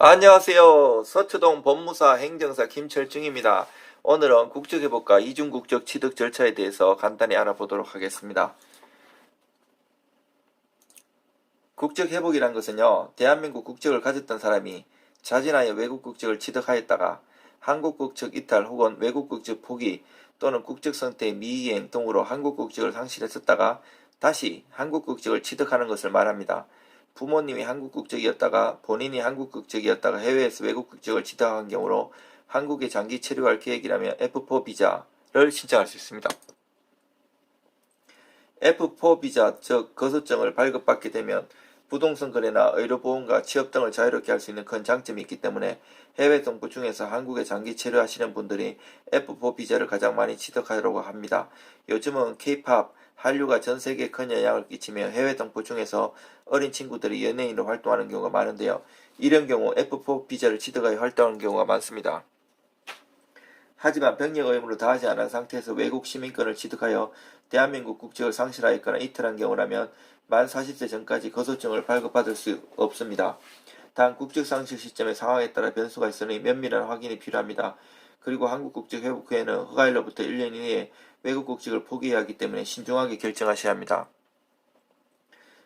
안녕하세요. 서초동 법무사 행정사 김철중입니다. 오늘은 국적회복과 이중국적 취득 절차에 대해서 간단히 알아보도록 하겠습니다. 국적회복이란 것은요, 대한민국 국적을 가졌던 사람이 자진하여 외국 국적을 취득하였다가 한국 국적 이탈 혹은 외국 국적 포기 또는 국적 상태의 미이행 등으로 한국 국적을 상실했었다가 다시 한국 국적을 취득하는 것을 말합니다. 부모님이 한국 국적이었다가 본인이 한국 국적이었다가 해외에서 외국 국적을 취득한 경우로 한국에 장기 체류할 계획이라면 F4 비자를 신청할 수 있습니다. F4 비자 즉 거소증을 발급받게 되면 부동산 거래나 의료보험과 취업 등을 자유롭게 할 수 있는 큰 장점이 있기 때문에 해외 동부 중에서 한국에 장기 체류하시는 분들이 F4 비자를 가장 많이 취득하려고 합니다. 요즘은 K-팝, 한류가 전 세계에 큰 영향을 끼치며 해외 동포 중에서 어린 친구들이 연예인으로 활동하는 경우가 많은데요. 이런 경우 F4 비자를 취득하여 활동하는 경우가 많습니다. 하지만 병력 의무를 다하지 않은 상태에서 외국 시민권을 취득하여 대한민국 국적을 상실하였거나 이탈한 경우라면 만 40세 전까지 거소증을 발급받을 수 없습니다. 단 국적 상실 시점의 상황에 따라 변수가 있으니 면밀한 확인이 필요합니다. 그리고 한국 국적 회복 후에는 허가일로부터 1년 이내에 외국 국적을 포기해야 하기 때문에 신중하게 결정하셔야 합니다.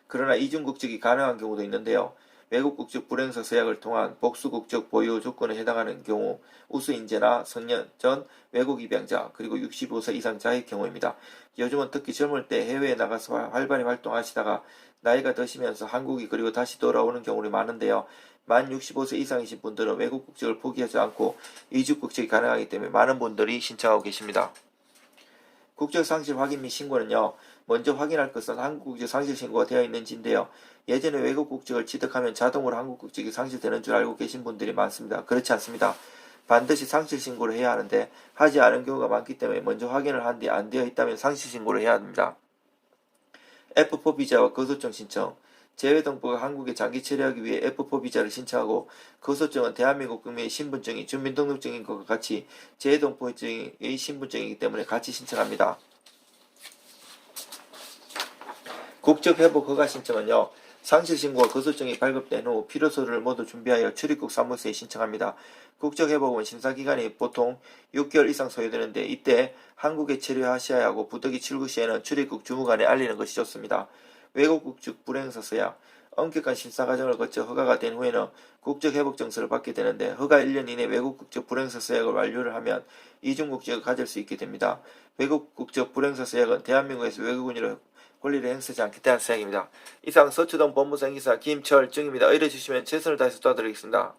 그러나 이중 국적이 가능한 경우도 있는데요. 외국 국적 불행서 서약을 통한 복수 국적 보유 조건에 해당하는 경우 우수 인재나 성년 전 외국 입양자 그리고 65세 이상 자의 경우입니다. 요즘은 특히 젊을 때 해외에 나가서 활발히 활동하시다가 나이가 드시면서 한국이 그리고 다시 돌아오는 경우가 많은데요. 만 65세 이상이신 분들은 외국 국적을 포기하지 않고 이주 국적이 가능하기 때문에 많은 분들이 신청하고 계십니다. 국적 상실 확인 및 신고는요. 먼저 확인할 것은 한국 국적 상실 신고가 되어 있는지인데요. 예전에 외국 국적을 취득하면 자동으로 한국 국적이 상실되는 줄 알고 계신 분들이 많습니다. 그렇지 않습니다. 반드시 상실 신고를 해야 하는데 하지 않은 경우가 많기 때문에 먼저 확인을 한 뒤 안 되어 있다면 상실 신고를 해야 합니다. F4 비자와 거소증 신청 재외동포가 한국에 장기 체류하기 위해 F4 비자를 신청하고 거소증은 대한민국 국민의 신분증이 주민등록증인 것과 같이 재외동포의 신분증이기 때문에 같이 신청합니다. 국적 회복 허가 신청은요. 상실 신고와 거소증이 발급된 후 필요 서류를 모두 준비하여 출입국 사무소에 신청합니다. 국적 회복은 심사 기간이 보통 6개월 이상 소요되는데 이때 한국에 체류하셔야 하고 부득이 출국 시에는 출입국 주무관에 알리는 것이 좋습니다. 외국 국적 불행서 서약 엄격한 심사 과정을 거쳐 허가가 된 후에는 국적 회복 증서를 받게 되는데 허가 1년 이내 외국 국적 불행서 서약을 완료를 하면 이중 국적을 가질 수 있게 됩니다. 외국 국적 불행서 서약은 대한민국에서 외국인으로 권리를 행사하지 않겠다는 생각입니다. 이상 서초동 법무사 행기사 김철중입니다. 의뢰 주시면 최선을 다해서 도와드리겠습니다.